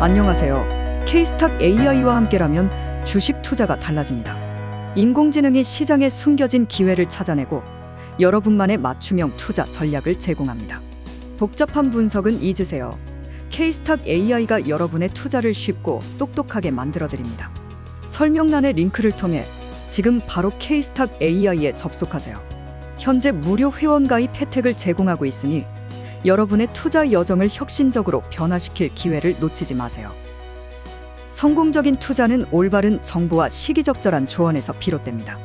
안녕하세요. K스탁 AI와 함께라면 주식 투자가 달라집니다. 인공지능이 시장에 숨겨진 기회를 찾아내고 여러분만의 맞춤형 투자 전략을 제공합니다. 복잡한 분석은 잊으세요. K스탁 AI가 여러분의 투자를 쉽고 똑똑하게 만들어드립니다. 설명란의 링크를 통해 지금 바로 K스탁 AI에 접속하세요. 현재 무료 회원 가입 혜택을 제공하고 있으니 여러분의 투자 여정을 혁신적으로 변화시킬 기회를 놓치지 마세요. 성공적인 투자는 올바른 정보와 시기적절한 조언에서 비롯됩니다.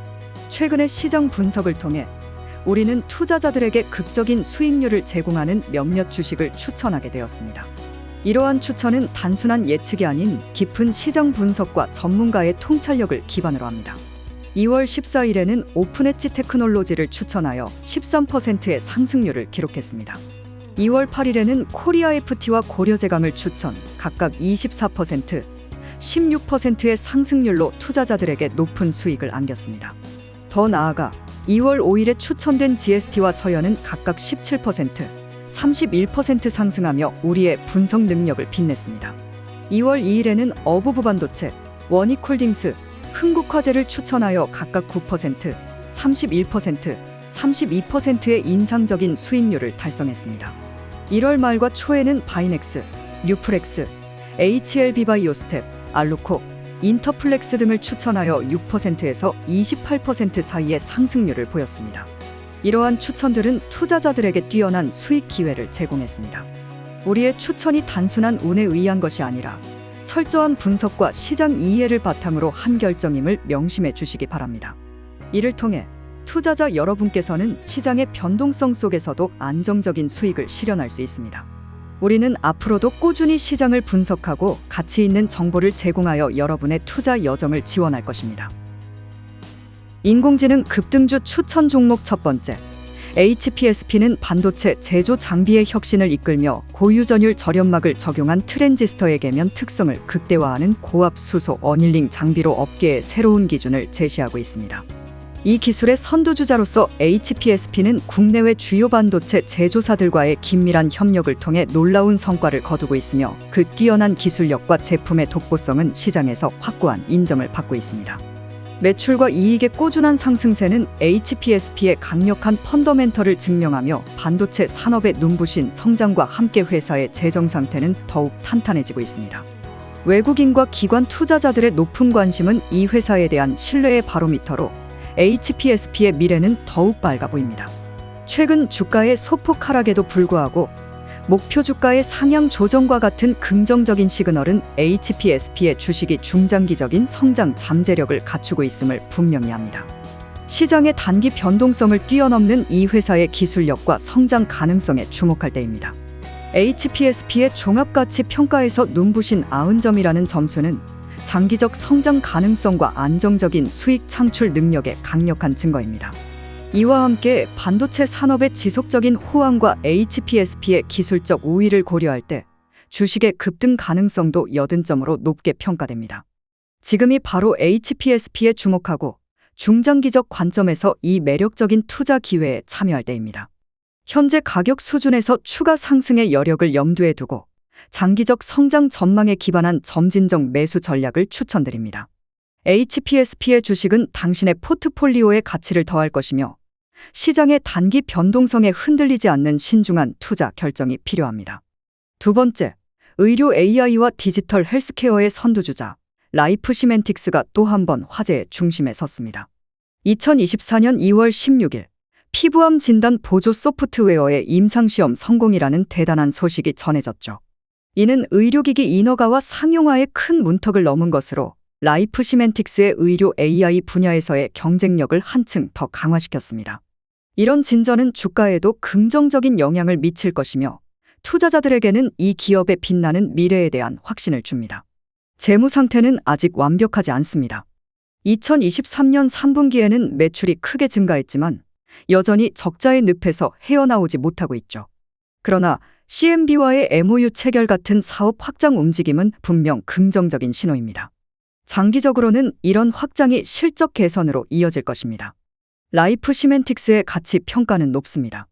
최근의 시장 분석을 통해 우리는 투자자들에게 극적인 수익률을 제공하는 몇몇 주식을 추천하게 되었습니다. 이러한 추천은 단순한 예측이 아닌 깊은 시장 분석과 전문가의 통찰력을 기반으로 합니다. 2월 14일에는 오픈엣지 테크놀로지를 추천하여 13%의 상승률을 기록했습니다. 2월 8일에는 코리아 FT와 고려제강을 추천, 각각 24%, 16%의 상승률로 투자자들에게 높은 수익을 안겼습니다. 더 나아가 2월 5일에 추천된 GST와 서현은 각각 17%, 31% 상승하며 우리의 분석 능력을 빛냈습니다. 2월 2일에는 어부부 반도체, 원익홀딩스, 흥국화재를 추천하여 각각 9%, 31%, 32%의 인상적인 수익률을 달성했습니다. 1월 말과 초에는 바이넥스, 뉴플렉스, HLB바이오스텝, 알루코, 인터플렉스 등을 추천하여 6%에서 28% 사이의 상승률을 보였습니다. 이러한 추천들은 투자자들에게 뛰어난 수익 기회를 제공했습니다. 우리의 추천이 단순한 운에 의한 것이 아니라 철저한 분석과 시장 이해를 바탕으로 한 결정임을 명심해 주시기 바랍니다. 이를 통해 투자자 여러분께서는 시장의 변동성 속에서도 안정적인 수익을 실현할 수 있습니다. 우리는 앞으로도 꾸준히 시장을 분석하고 가치 있는 정보를 제공하여 여러분의 투자 여정을 지원할 것입니다. 인공지능 급등주 추천 종목 첫 번째. HPSP는 반도체 제조 장비의 혁신을 이끌며 고유 전율 절연막을 적용한 트랜지스터의 계면 특성을 극대화하는 고압 수소 어닐링 장비로 업계의 새로운 기준을 제시하고 있습니다. 이 기술의 선두주자로서 HPSP는 국내외 주요 반도체 제조사들과의 긴밀한 협력을 통해 놀라운 성과를 거두고 있으며 그 뛰어난 기술력과 제품의 독보성은 시장에서 확고한 인정을 받고 있습니다. 매출과 이익의 꾸준한 상승세는 HPSP의 강력한 펀더멘털을 증명하며 반도체 산업의 눈부신 성장과 함께 회사의 재정 상태는 더욱 탄탄해지고 있습니다. 외국인과 기관 투자자들의 높은 관심은 이 회사에 대한 신뢰의 바로미터로 HPSP의 미래는 더욱 밝아 보입니다. 최근 주가의 소폭 하락에도 불구하고 목표 주가의 상향 조정과 같은 긍정적인 시그널은 HPSP의 주식이 중장기적인 성장 잠재력을 갖추고 있음을 분명히 합니다. 시장의 단기 변동성을 뛰어넘는 이 회사의 기술력과 성장 가능성에 주목할 때입니다. HPSP의 종합가치 평가에서 눈부신 90점이라는 점수는 장기적 성장 가능성과 안정적인 수익 창출 능력의 강력한 증거입니다. 이와 함께 반도체 산업의 지속적인 호황과 HPSP의 기술적 우위를 고려할 때 주식의 급등 가능성도 80점으로 높게 평가됩니다. 지금이 바로 HPSP에 주목하고 중장기적 관점에서 이 매력적인 투자 기회에 참여할 때입니다. 현재 가격 수준에서 추가 상승의 여력을 염두에 두고 장기적 성장 전망에 기반한 점진적 매수 전략을 추천드립니다. HPSP의 주식은 당신의 포트폴리오의 가치를 더할 것이며 시장의 단기 변동성에 흔들리지 않는 신중한 투자 결정이 필요합니다. 두 번째, 의료 AI와 디지털 헬스케어의 선두주자 라이프 시멘틱스가 또 한 번 화제의 중심에 섰습니다. 2024년 2월 16일 피부암 진단 보조 소프트웨어의 임상시험 성공이라는 대단한 소식이 전해졌죠. 이는 의료기기 인허가와 상용화의 큰 문턱을 넘은 것으로 라이프 시멘틱스의 의료 AI 분야에서의 경쟁력을 한층 더 강화시켰습니다. 이런 진전은 주가에도 긍정적인 영향을 미칠 것이며 투자자들에게는 이 기업의 빛나는 미래에 대한 확신을 줍니다. 재무 상태는 아직 완벽하지 않습니다. 2023년 3분기에는 매출이 크게 증가했지만 여전히 적자의 늪에서 헤어나오지 못하고 있죠. 그러나 CMB와의 MOU 체결 같은 사업 확장 움직임은 분명 긍정적인 신호입니다. 장기적으로는 이런 확장이 실적 개선으로 이어질 것입니다. 라이프 시멘틱스의 가치 평가는 높습니다.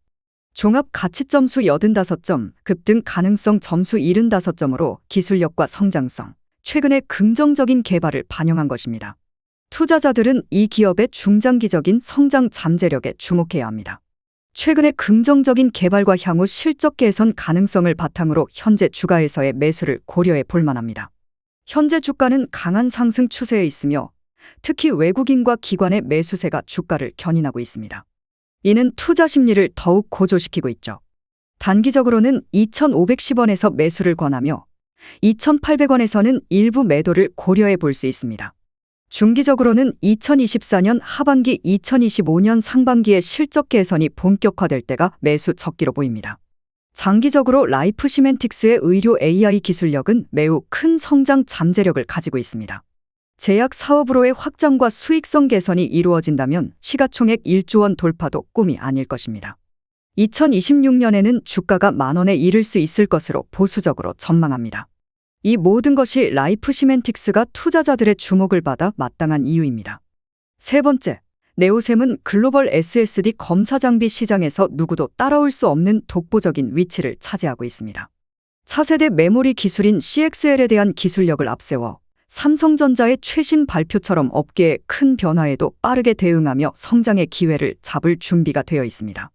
종합 가치 점수 85점, 급등 가능성 점수 75점으로 기술력과 성장성, 최근의 긍정적인 개발을 반영한 것입니다. 투자자들은 이 기업의 중장기적인 성장 잠재력에 주목해야 합니다. 최근의 긍정적인 개발과 향후 실적 개선 가능성을 바탕으로 현재 주가에서의 매수를 고려해 볼 만합니다. 현재 주가는 강한 상승 추세에 있으며 특히 외국인과 기관의 매수세가 주가를 견인하고 있습니다. 이는 투자 심리를 더욱 고조시키고 있죠. 단기적으로는 2,510원에서 매수를 권하며 2,800원에서는 일부 매도를 고려해 볼 수 있습니다. 중기적으로는 2024년 하반기 2025년 상반기의 실적 개선이 본격화될 때가 매수 적기로 보입니다. 장기적으로 라이프 시멘틱스의 의료 AI 기술력은 매우 큰 성장 잠재력을 가지고 있습니다. 제약 사업으로의 확장과 수익성 개선이 이루어진다면 시가총액 1조 원 돌파도 꿈이 아닐 것입니다. 2026년에는 주가가 만 원에 이를 수 있을 것으로 보수적으로 전망합니다. 이 모든 것이 라이프 시멘틱스가 투자자들의 주목을 받아 마땅한 이유입니다. 세 번째, 네오셈은 글로벌 SSD 검사 장비 시장에서 누구도 따라올 수 없는 독보적인 위치를 차지하고 있습니다. 차세대 메모리 기술인 CXL에 대한 기술력을 앞세워 삼성전자의 최신 발표처럼 업계의 큰 변화에도 빠르게 대응하며 성장의 기회를 잡을 준비가 되어 있습니다.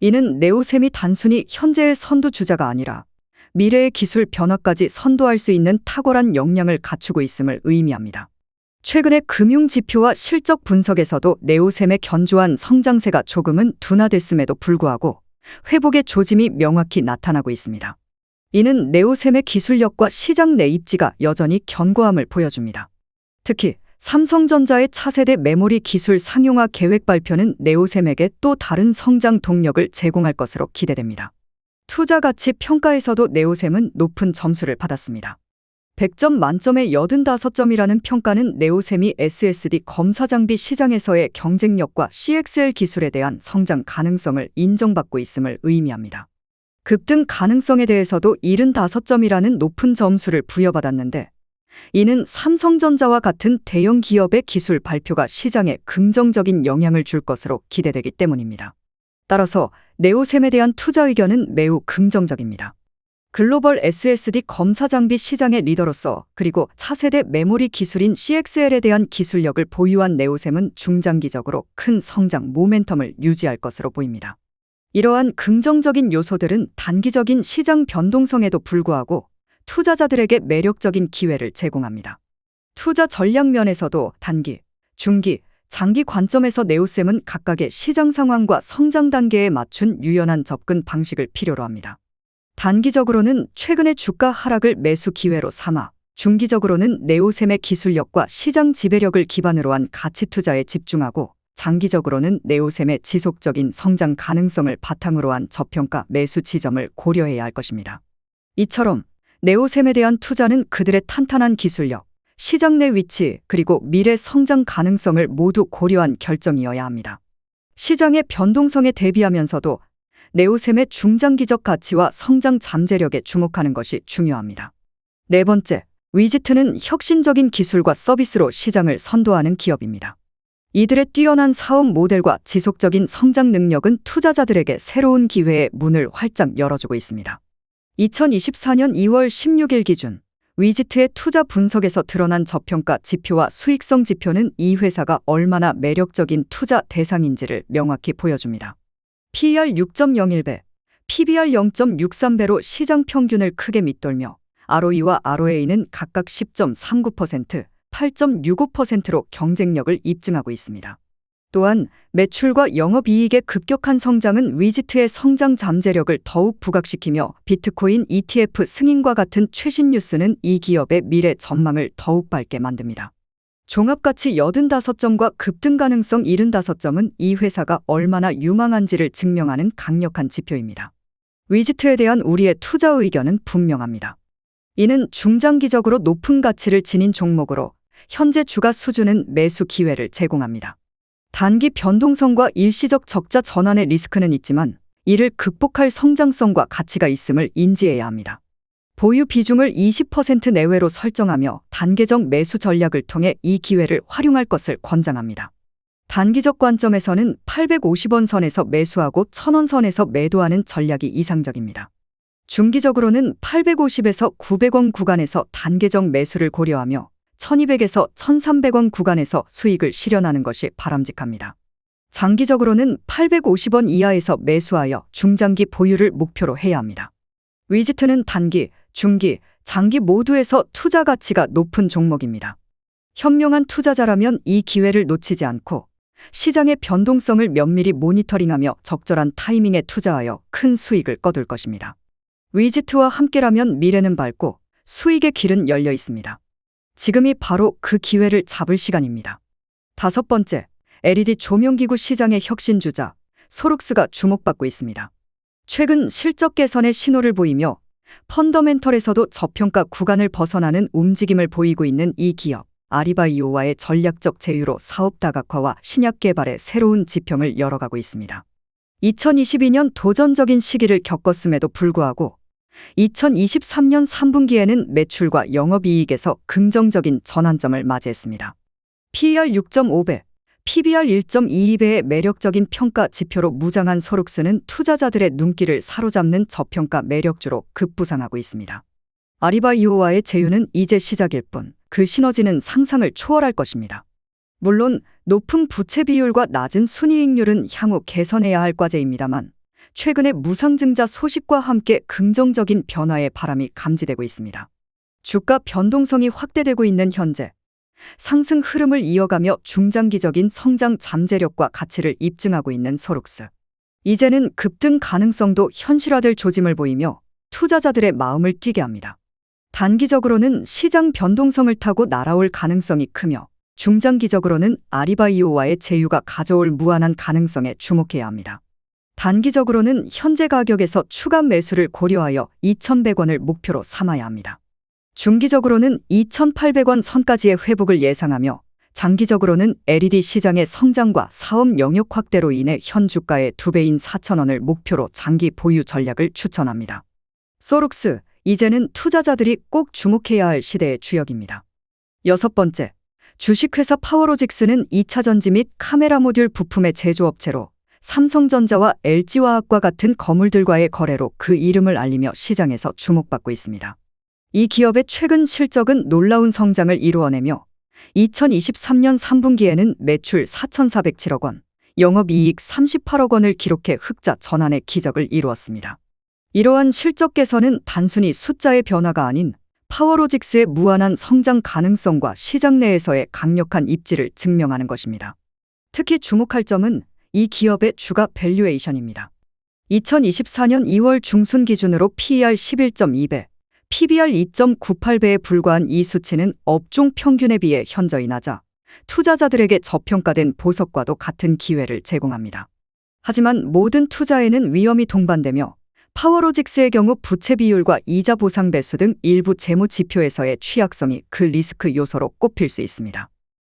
이는 네오셈이 단순히 현재의 선두 주자가 아니라 미래의 기술 변화까지 선도할 수 있는 탁월한 역량을 갖추고 있음을 의미합니다. 최근의 금융 지표와 실적 분석에서도 네오셈의 견조한 성장세가 조금은 둔화됐음에도 불구하고 회복의 조짐이 명확히 나타나고 있습니다. 이는 네오셈의 기술력과 시장 내 입지가 여전히 견고함을 보여줍니다. 특히 삼성전자의 차세대 메모리 기술 상용화 계획 발표는 네오셈에게 또 다른 성장 동력을 제공할 것으로 기대됩니다. 투자 가치 평가에서도 네오셈은 높은 점수를 받았습니다. 100점 만점에 85점이라는 평가는 네오셈이 SSD 검사 장비 시장에서의 경쟁력과 CXL 기술에 대한 성장 가능성을 인정받고 있음을 의미합니다. 급등 가능성에 대해서도 75점이라는 높은 점수를 부여받았는데 이는 삼성전자와 같은 대형 기업의 기술 발표가 시장에 긍정적인 영향을 줄 것으로 기대되기 때문입니다. 따라서 네오셈에 대한 투자 의견은 매우 긍정적입니다. 글로벌 SSD 검사 장비 시장의 리더로서 그리고 차세대 메모리 기술인 CXL에 대한 기술력을 보유한 네오셈은 중장기적으로 큰 성장 모멘텀을 유지할 것으로 보입니다. 이러한 긍정적인 요소들은 단기적인 시장 변동성에도 불구하고 투자자들에게 매력적인 기회를 제공합니다. 투자 전략 면에서도 단기, 중기, 장기 관점에서 네오셈은 각각의 시장 상황과 성장 단계에 맞춘 유연한 접근 방식을 필요로 합니다. 단기적으로는 최근의 주가 하락을 매수 기회로 삼아 중기적으로는 네오셈의 기술력과 시장 지배력을 기반으로 한 가치 투자에 집중하고 장기적으로는 네오셈의 지속적인 성장 가능성을 바탕으로 한 저평가 매수 지점을 고려해야 할 것입니다. 이처럼 네오셈에 대한 투자는 그들의 탄탄한 기술력, 시장 내 위치, 그리고 미래 성장 가능성을 모두 고려한 결정이어야 합니다. 시장의 변동성에 대비하면서도 네오셈의 중장기적 가치와 성장 잠재력에 주목하는 것이 중요합니다. 네 번째, 위지트는 혁신적인 기술과 서비스로 시장을 선도하는 기업입니다. 이들의 뛰어난 사업 모델과 지속적인 성장 능력은 투자자들에게 새로운 기회의 문을 활짝 열어주고 있습니다. 2024년 2월 16일 기준 위지트의 투자 분석에서 드러난 저평가 지표와 수익성 지표는 이 회사가 얼마나 매력적인 투자 대상인지를 명확히 보여줍니다. PER 6.01배, PBR 0.63배로 시장 평균을 크게 밑돌며 ROE와 ROA는 각각 10.39%, 8.65%로 경쟁력을 입증하고 있습니다. 또한 매출과 영업이익의 급격한 성장은 위지트의 성장 잠재력을 더욱 부각시키며 비트코인 ETF 승인과 같은 최신 뉴스는 이 기업의 미래 전망을 더욱 밝게 만듭니다. 종합가치 85점과 급등 가능성 75점은 이 회사가 얼마나 유망한지를 증명하는 강력한 지표입니다. 위지트에 대한 우리의 투자 의견은 분명합니다. 이는 중장기적으로 높은 가치를 지닌 종목으로 현재 주가 수준은 매수 기회를 제공합니다. 단기 변동성과 일시적 적자 전환의 리스크는 있지만 이를 극복할 성장성과 가치가 있음을 인지해야 합니다. 보유 비중을 20% 내외로 설정하며 단계적 매수 전략을 통해 이 기회를 활용할 것을 권장합니다. 단기적 관점에서는 850원 선에서 매수하고 1000원 선에서 매도하는 전략이 이상적입니다. 중기적으로는 850에서 900원 구간에서 단계적 매수를 고려하며 1200에서 1300원 구간에서 수익을 실현하는 것이 바람직합니다. 장기적으로는 850원 이하에서 매수하여 중장기 보유를 목표로 해야 합니다. 위지트는 단기, 중기, 장기 모두에서 투자 가치가 높은 종목입니다. 현명한 투자자라면 이 기회를 놓치지 않고 시장의 변동성을 면밀히 모니터링하며 적절한 타이밍에 투자하여 큰 수익을 거둘 것입니다. 위지트와 함께라면 미래는 밝고 수익의 길은 열려 있습니다. 지금이 바로 그 기회를 잡을 시간입니다. 다섯 번째, LED 조명기구 시장의 혁신주자 소룩스가 주목받고 있습니다. 최근 실적 개선의 신호를 보이며 펀더멘털에서도 저평가 구간을 벗어나는 움직임을 보이고 있는 이 기업 아리바이오와의 전략적 제휴로 사업 다각화와 신약 개발의 새로운 지평을 열어가고 있습니다. 2022년 도전적인 시기를 겪었음에도 불구하고 2023년 3분기에는 매출과 영업이익에서 긍정적인 전환점을 맞이했습니다. PER 6.5배, PBR 1.22배의 매력적인 평가 지표로 무장한 소룩스는 투자자들의 눈길을 사로잡는 저평가 매력주로 급부상하고 있습니다. 아리바이오와의 제휴는 이제 시작일 뿐, 그 시너지는 상상을 초월할 것입니다. 물론 높은 부채 비율과 낮은 순이익률은 향후 개선해야 할 과제입니다만, 최근의 무상증자 소식과 함께 긍정적인 변화의 바람이 감지되고 있습니다. 주가 변동성이 확대되고 있는 현재, 상승 흐름을 이어가며 중장기적인 성장 잠재력과 가치를 입증하고 있는 소룩스. 이제는 급등 가능성도 현실화될 조짐을 보이며 투자자들의 마음을 뛰게 합니다. 단기적으로는 시장 변동성을 타고 날아올 가능성이 크며 중장기적으로는 아리바이오와의 제휴가 가져올 무한한 가능성에 주목해야 합니다. 단기적으로는 현재 가격에서 추가 매수를 고려하여 2,100원을 목표로 삼아야 합니다. 중기적으로는 2,800원 선까지의 회복을 예상하며 장기적으로는 LED 시장의 성장과 사업 영역 확대로 인해 현 주가의 2배인 4,000원을 목표로 장기 보유 전략을 추천합니다. 소룩스, 이제는 투자자들이 꼭 주목해야 할 시대의 주역입니다. 여섯 번째, 주식회사 파워로직스는 2차 전지 및 카메라 모듈 부품의 제조업체로 삼성전자와 LG화학과 같은 거물들과의 거래로 그 이름을 알리며 시장에서 주목받고 있습니다. 이 기업의 최근 실적은 놀라운 성장을 이루어내며 2023년 3분기에는 매출 4,407억 원, 영업이익 38억 원을 기록해 흑자 전환의 기적을 이루었습니다. 이러한 실적 개선은 단순히 숫자의 변화가 아닌 파워로직스의 무한한 성장 가능성과 시장 내에서의 강력한 입지를 증명하는 것입니다. 특히 주목할 점은 이 기업의 주가 밸류에이션입니다. 2024년 2월 중순 기준으로 PER 11.2배, PBR 2.98배에 불과한 이 수치는 업종 평균에 비해 현저히 낮아 투자자들에게 저평가된 보석과도 같은 기회를 제공합니다. 하지만 모든 투자에는 위험이 동반되며 파워로직스의 경우 부채 비율과 이자 보상 배수 등 일부 재무 지표에서의 취약성이 그 리스크 요소로 꼽힐 수 있습니다.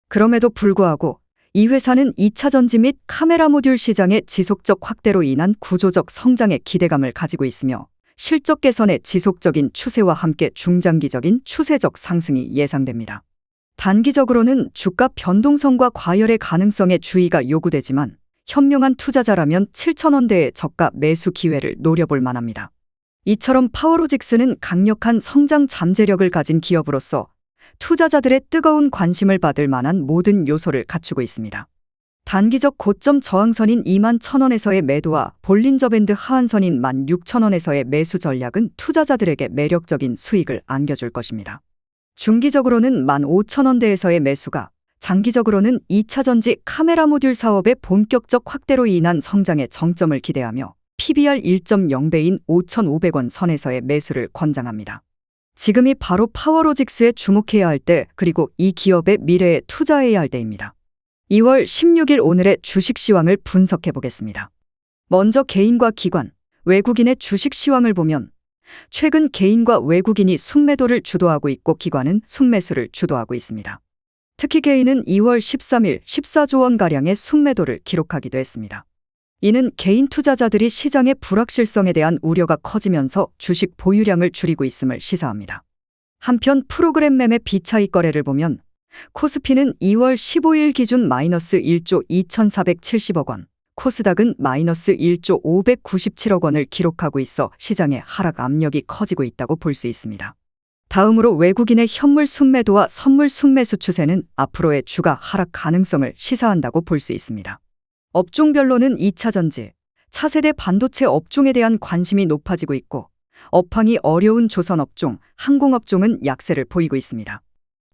그럼에도 불구하고 이 회사는 2차 전지 및 카메라 모듈 시장의 지속적 확대로 인한 구조적 성장에 기대감을 가지고 있으며 실적 개선의 지속적인 추세와 함께 중장기적인 추세적 상승이 예상됩니다. 단기적으로는 주가 변동성과 과열의 가능성에 주의가 요구되지만 현명한 투자자라면 7천원대의 저가 매수 기회를 노려볼 만합니다. 이처럼 파워로직스는 강력한 성장 잠재력을 가진 기업으로서 투자자들의 뜨거운 관심을 받을 만한 모든 요소를 갖추고 있습니다. 단기적 고점 저항선인 2만 1천원에서의 매도와 볼린저 밴드 하한선인 1만 6천원에서의 매수 전략은 투자자들에게 매력적인 수익을 안겨줄 것입니다. 중기적으로는 1만 5천원대에서의 매수가 장기적으로는 2차 전지 카메라 모듈 사업의 본격적 확대로 인한 성장의 정점을 기대하며 PBR 1.0배인 5,500원 선에서의 매수를 권장합니다. 지금이 바로 파워로직스에 주목해야 할 때 그리고 이 기업의 미래에 투자해야 할 때입니다. 2월 16일 오늘의 주식 시황을 분석해 보겠습니다. 먼저 개인과 기관, 외국인의 주식 시황을 보면 최근 개인과 외국인이 순매도를 주도하고 있고 기관은 순매수를 주도하고 있습니다. 특히 개인은 2월 13일 14조 원가량의 순매도를 기록하기도 했습니다. 이는 개인 투자자들이 시장의 불확실성에 대한 우려가 커지면서 주식 보유량을 줄이고 있음을 시사합니다. 한편 프로그램 매매 비차익 거래를 보면 코스피는 2월 15일 기준 마이너스 1조 2,470억 원, 코스닥은 마이너스 1조 597억 원을 기록하고 있어 시장의 하락 압력이 커지고 있다고 볼 수 있습니다. 다음으로 외국인의 현물 순매도와 선물 순매수 추세는 앞으로의 주가 하락 가능성을 시사한다고 볼 수 있습니다. 업종별로는 2차 전지, 차세대 반도체 업종에 대한 관심이 높아지고 있고 업황이 어려운 조선 업종, 항공 업종은 약세를 보이고 있습니다.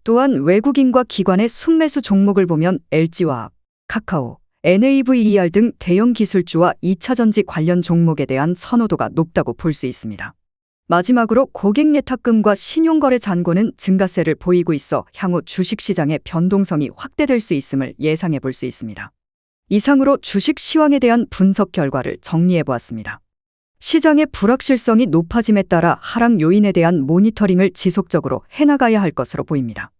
또한 외국인과 기관의 순매수 종목을 보면 LG화학, 카카오, NAVER 등 대형 기술주와 2차 전지 관련 종목에 대한 선호도가 높다고 볼 수 있습니다. 마지막으로 고객 예탁금과 신용거래 잔고는 증가세를 보이고 있어 향후 주식시장의 변동성이 확대될 수 있음을 예상해 볼 수 있습니다. 이상으로 주식 시황에 대한 분석 결과를 정리해 보았습니다. 시장의 불확실성이 높아짐에 따라 하락 요인에 대한 모니터링을 지속적으로 해나가야 할 것으로 보입니다.